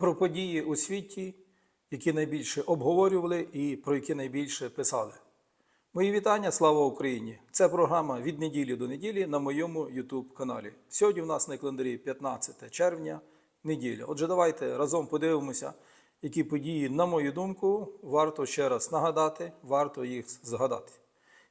про події у світі, які найбільше обговорювали і про які найбільше писали. Мої вітання, слава Україні! Це програма від неділі до неділі на моєму YouTube каналі. Сьогодні в нас на календарі 15 червня, неділя. Отже, давайте разом подивимося, які події, на мою думку, варто ще раз нагадати, варто їх згадати.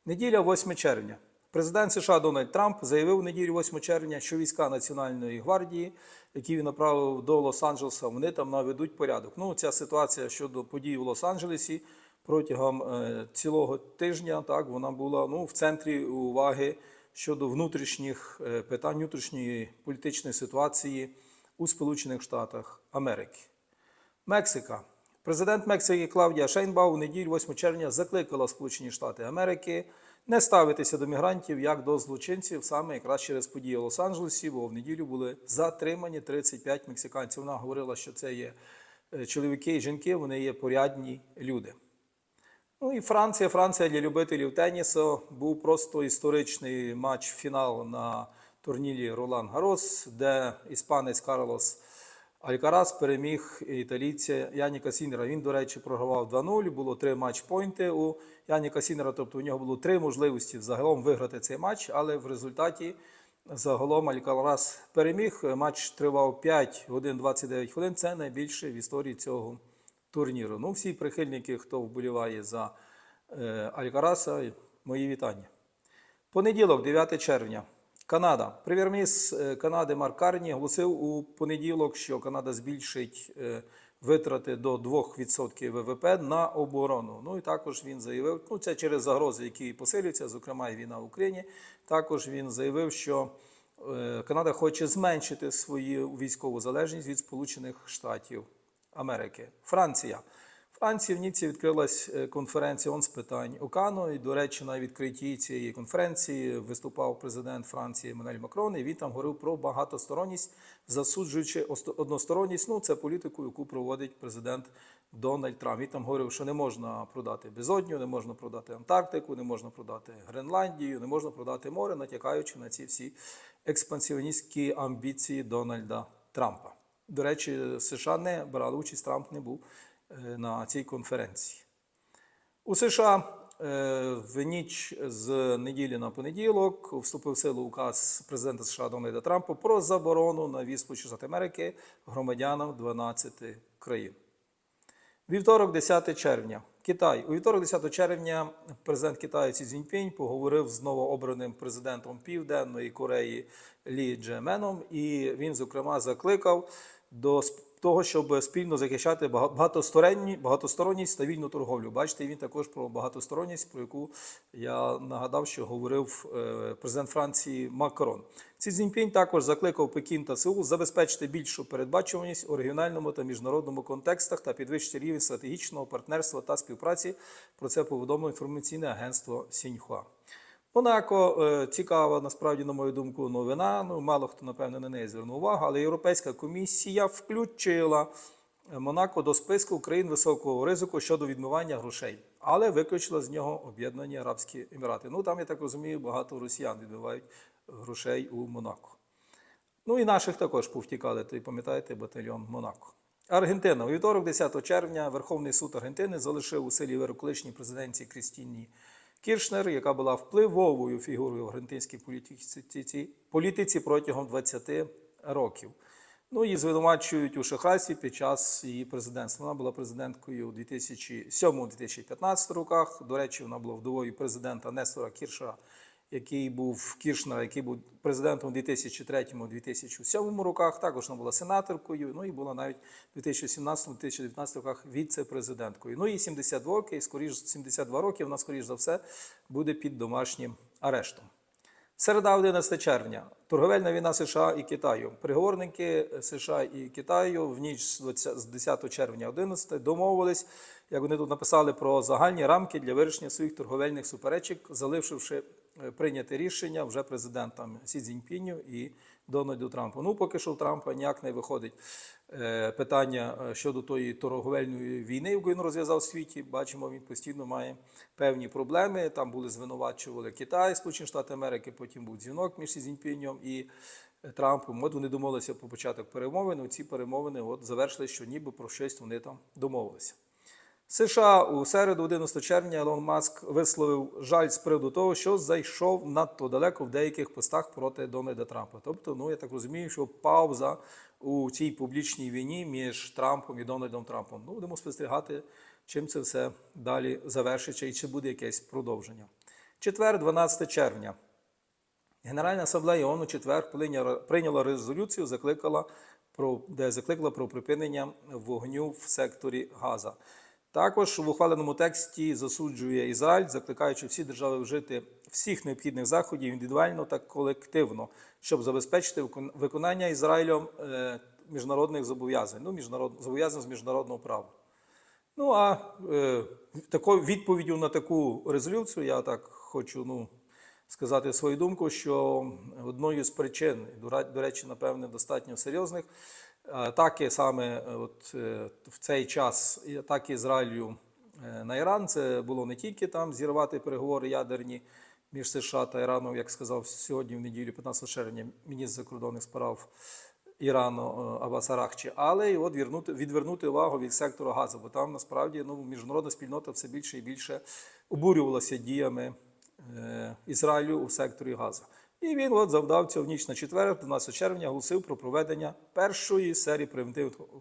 Неділя 8 червня. Президент США Дональд Трамп заявив у неділю 8 червня, що війська Національної гвардії, які він направив до Лос-Анджелеса, вони там наведуть порядок. Ну, ця ситуація щодо подій у Лос-Анджелесі протягом е, цілого тижня, так вона була ну, в центрі уваги щодо внутрішніх е, питань, внутрішньої політичної ситуації у Сполучених Штатах Америки. Мексика. Президент Мексики Клавдія Шейнбау у неділю 8 червня закликала Сполучені Штати Америки не ставитися до мігрантів як до злочинців саме якраз через події у Лос-Анджелесі, бо в неділю були затримані 35 мексиканців. Вона говорила, що це є е, чоловіки і жінки, вони є порядні люди. Ну і Франція. Франція для любителів тенісу був просто історичний матч фінал на турнірі Ролан Гарос, де іспанець Карлос Алькарас переміг італійця Яніка Сінера. Він, до речі, програвав 2-0. Було три матч-пойнти у Яніка Сінера, тобто у нього було три можливості загалом виграти цей матч, але в результаті загалом Алькарас переміг. Матч тривав 5 годин 29 хвилин. Це найбільше в історії цього турніру. Ну, всі прихильники, хто вболіває за е, Алькараса, мої вітання. Понеділок, 9 червня. Канада. Прем'єр-міністр е, Канади Марк Карні оголосив у понеділок, що Канада збільшить е, витрати до 2% ВВП на оборону. Ну і також він заявив, ну це через загрози, які посилюються, зокрема і війна в Україні. Також він заявив, що е, Канада хоче зменшити свою військову залежність від Сполучених Штатів Америки. Франція. Франції в Ніці відкрилась е, конференція ООН з питань окану. І, до речі, на відкритті цієї конференції виступав президент Франції Еммануель Макрон. І він там говорив про багатосторонність, засуджуючи ост- односторонність. Ну, це політику, яку проводить президент Дональд Трамп. Він там говорив, що не можна продати безодню, не можна продати Антарктику, не можна продати Гренландію, не можна продати море, натякаючи на ці всі експансіоністські амбіції Дональда Трампа. До речі, США не брали участь, Трамп не був на цій конференції. У США е, в ніч з неділі на понеділок вступив в силу указ президента США Дональда Трампа про заборону на віз Штатів Америки громадянам 12 країн. Вівторок, 10 червня. Китай. У вівторок, 10 червня, президент Китаю Ці Цзіньпінь поговорив з новообраним президентом Південної Кореї Лі Джеменом, і він, зокрема, закликав до того, щоб спільно захищати бага- багатосторонні, багатосторонність та вільну торговлю. Бачите, він також про багатосторонність, про яку я нагадав, що говорив е, президент Франції Макрон. Ці Цзіньпінь також закликав Пекін та Сеул забезпечити більшу передбачуваність у регіональному та міжнародному контекстах та підвищити рівень стратегічного партнерства та співпраці. Про це повідомило інформаційне агентство Сіньхуа. Монако е, цікава, насправді, на мою думку, новина. Ну, мало хто, напевно, на неї звернув увагу, але Європейська комісія включила Монако до списку країн високого ризику щодо відмивання грошей, але виключила з нього Об'єднані Арабські Емірати. Ну там, я так розумію, багато росіян відмивають грошей у Монако. Ну і наших також повтікали, то пам'ятаєте, батальйон Монако. Аргентина. У вівторок, 10 червня, Верховний суд Аргентини залишив у силі вирок колишній президенті Крістіні Кіршнер, яка була впливовою фігурою в аргентинській політиці, політиці протягом 20 років. Ну, її звинувачують у шахрайстві під час її президентства. Вона була президенткою у 2007-2015 роках. До речі, вона була вдовою президента Нестора Кірша, який був Кіршнера, який був президентом у 2003-2007 роках. Також вона була сенаторкою. Ну і була навіть у 2017-2019 роках віце-президенткою. Ну і 72 роки, і скоріш 72 роки. Вона, скоріш за все, буде під домашнім арештом. Середа 11 червня. Торговельна війна США і Китаю. Переговорники США і Китаю в ніч з 20 з 10 червня 11 домовились, як вони тут написали, про загальні рамки для вирішення своїх торговельних суперечок, залишивши е, прийняте рішення вже президентам Сі Цзіньпіню і Дональду Трампу. Ну, поки що у Трампа ніяк не виходить е, питання е, щодо тої торговельної війни, яку він розв'язав у світі. Бачимо, він постійно має певні проблеми. Там були звинувачували Китай, Сполучені Штати Америки. Потім був дзвінок між Сі Цзіньпінем і Трампом. От вони домовилися про початок перемовин. Ці перемовини от завершили, що ніби про щось вони там домовилися. США у середу, 11 червня, Елон Маск висловив жаль з приводу того, що зайшов надто далеко в деяких постах проти Дональда Трампа. Тобто, ну я так розумію, що пауза у цій публічній війні між Трампом і Дональдом Трампом. Ну, будемо спостерігати, чим це все далі завершиться і чи буде якесь продовження. Четвер, 12 червня. Генеральна асамблея ООН у четвер прийняла- резолюцію, закликала про, де закликала про припинення вогню в секторі Газа. Також в ухваленому тексті засуджує Ізраїль, закликаючи всі держави вжити всіх необхідних заходів індивідуально та колективно, щоб забезпечити виконання Ізраїлем міжнародних зобов'язань, ну, міжнарод, зобов'язань з міжнародного права. Ну а е, такою відповіддю на таку резолюцію я так хочу ну, сказати свою думку, що одною з причин, до речі, напевне, достатньо серйозних, атаки саме е, от, е, в цей час і атаки Ізраїлю е, на Іран, це було не тільки там зірвати переговори ядерні між США та Іраном, як сказав сьогодні в неділю, 15 червня, міністр закордонних справ Ірану е, Аббас Арахчі, але й от відвернути, відвернути увагу від сектору газу, бо там насправді ну, міжнародна спільнота все більше і більше обурювалася діями е, Ізраїлю у секторі газу. І він от завдав цього в ніч на четвер, 12 червня, оголосив про проведення першої серії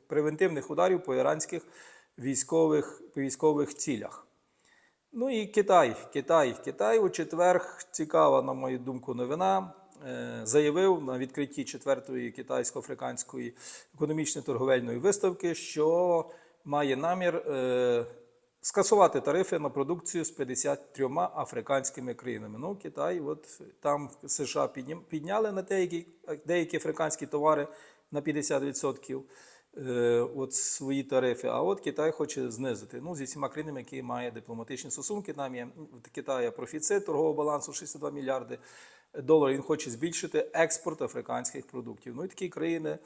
превентивних, ударів по іранських військових, по військових цілях. Ну і Китай. Китай. Китай у четвер, цікава, на мою думку, новина. е, Заявив на відкритті четвертої китайсько-африканської економічної торговельної виставки, що має намір е, скасувати тарифи на продукцію з 53 африканськими країнами. Ну, Китай, от там США підняли на деякі, деякі африканські товари на 50% е, от свої тарифи. А от Китай хоче знизити. Ну, зі всіма країнами, які мають дипломатичні стосунки. Нам є в Китаї профіцит торгового балансу 62 мільярди доларів. Він хоче збільшити експорт африканських продуктів. Ну і такі країни,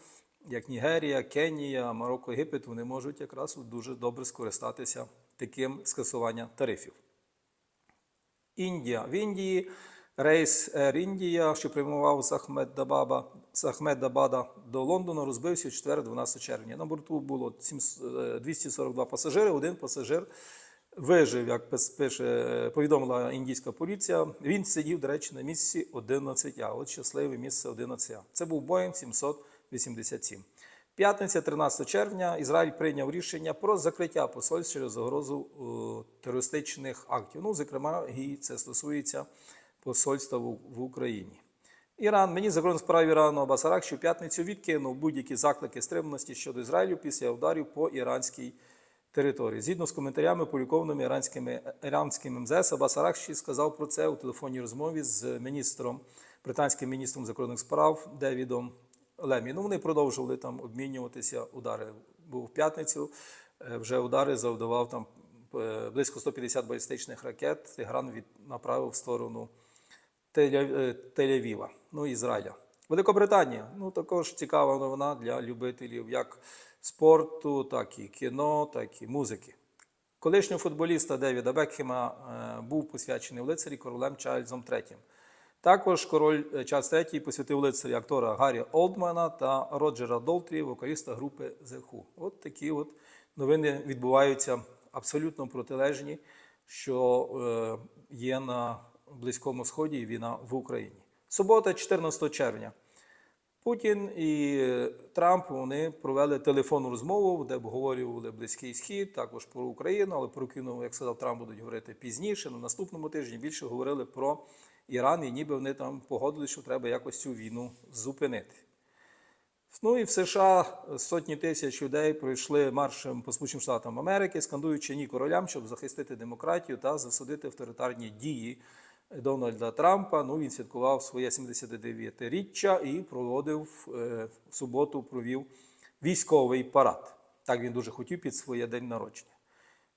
як Нігерія, Кенія, Марокко, Єгипет, вони можуть якраз дуже добре скористатися таким скасуванням тарифів. Індія. В Індії рейс Air Індія, що приймував з Ахмедабада Ахмед до Лондона, розбився 4-12 червня. На борту було 242 е, пасажири. Один пасажир вижив, як пише, повідомила індійська поліція. Він сидів, до речі, на місці 11А. От щасливе місце 11А. Це був Boeing 700. 87. П'ятниця, 13 червня, Ізраїль прийняв рішення про закриття посольств через загрозу е, терористичних актів. Ну, зокрема, і це стосується посольства в Україні. Іран мені загрон справ Ірану Абасарак, що п'ятницю відкинув будь-які заклики стриманості щодо Ізраїлю після ударів по іранській території. Згідно з коментарями, полікованими іранськими іранським МЗС, Басарахші сказав про це у телефонній розмові з міністром британським міністром закордонних справ Девідом Лемі. Ну, вони продовжували там обмінюватися удари. Був в п'ятницю, е, вже удари завдавав там е, близько 150 балістичних ракет. Тегран від направив в сторону е, Тель-Авіва, ну Ізраїля. Великобританія. Ну також цікава новина для любителів як спорту, так і кіно, так і музики. Колишнього футболіста Девіда Бекхема був посвячений в лицарі королем Чарльзом III. Також король е, Чарльз III посвятив лицарі актора Гаррі Олдмана та Роджера Долтрі, вокаліста групи The Who. От такі от новини відбуваються абсолютно протилежні, що е, є на Близькому Сході і війна в Україні. Субота, 14 червня. Путін і Трамп вони провели телефонну розмову, де обговорювали Близький Схід, також про Україну, але про Україну, як сказав Трамп, будуть говорити пізніше. На наступному тижні більше говорили про Іран, і ніби вони там погодили, що треба якось цю війну зупинити. Ну і в США сотні тисяч людей пройшли маршем по Сполученим Штатам Америки, скандуючи ні королям, щоб захистити демократію та засудити авторитарні дії Дональда Трампа. Ну він святкував своє 79-річчя і проводив е, в суботу, провів військовий парад. Так він дуже хотів під своє день народження.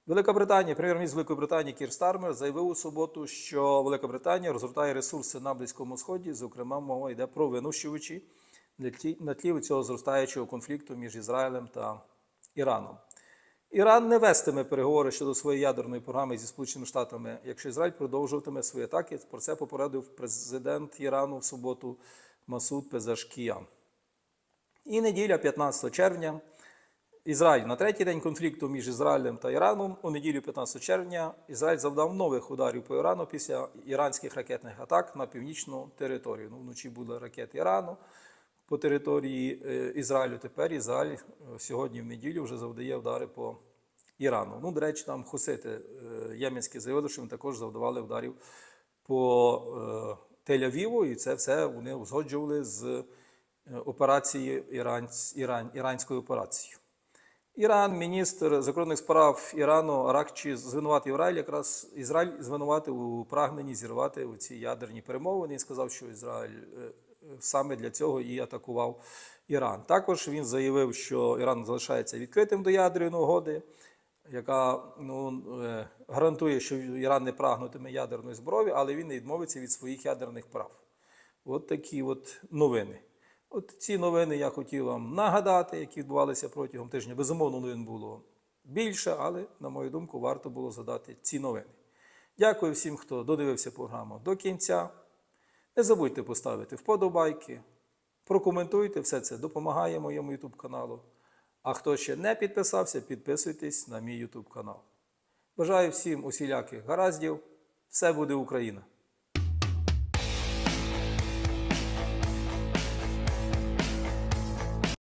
Велика Британія, прем'єр-міністр Великої Британії Кір Стармер заявив у суботу, що Велика Британія розгортає ресурси на Близькому Сході. Зокрема, мова йде про винищувачі на тлі, цього зростаючого конфлікту між Ізраїлем та Іраном. Іран не вестиме переговори щодо своєї ядерної програми зі Сполученими Штатами, якщо Ізраїль продовжуватиме свої атаки. Про це попередив президент Ірану в суботу Масуд Пезашкіян. І неділя, 15 червня, Ізраїль на третій день конфлікту між Ізраїлем та Іраном. У неділю 15 червня Ізраїль завдав нових ударів по Ірану після іранських ракетних атак на північну територію. Ну, вночі були ракети Ірану по території е, Ізраїлю. Тепер Ізраїль е, сьогодні в неділю вже завдає удари по Ірану. Ну, до речі, там хусити е, єменські заявили, що вони також завдавали ударів по Тель-Авіву, і це все вони узгоджували з операцією Іран, Іран, іранською операцією. Іран, міністр закордонних справ Ірану Аракчі звинуватив Ізраїль, якраз Ізраїль звинуватив у прагненні зірвати ці ядерні перемовини і сказав, що Ізраїль е, саме для цього і атакував Іран. Також він заявив, що Іран залишається відкритим до ядерної угоди, яка ну, е, гарантує, що Іран не прагнутиме ядерної зброї, але він не відмовиться від своїх ядерних прав. От такі от новини. От ці новини я хотів вам нагадати, які відбувалися протягом тижня. Безумовно, новин було більше, але, на мою думку, варто було задати ці новини. Дякую всім, хто додивився програму до кінця. Не забудьте поставити вподобайки, прокоментуйте, все це допомагає моєму YouTube каналу. А хто ще не підписався, підписуйтесь на мій YouTube канал. Бажаю всім усіляких гараздів. Все буде Україна!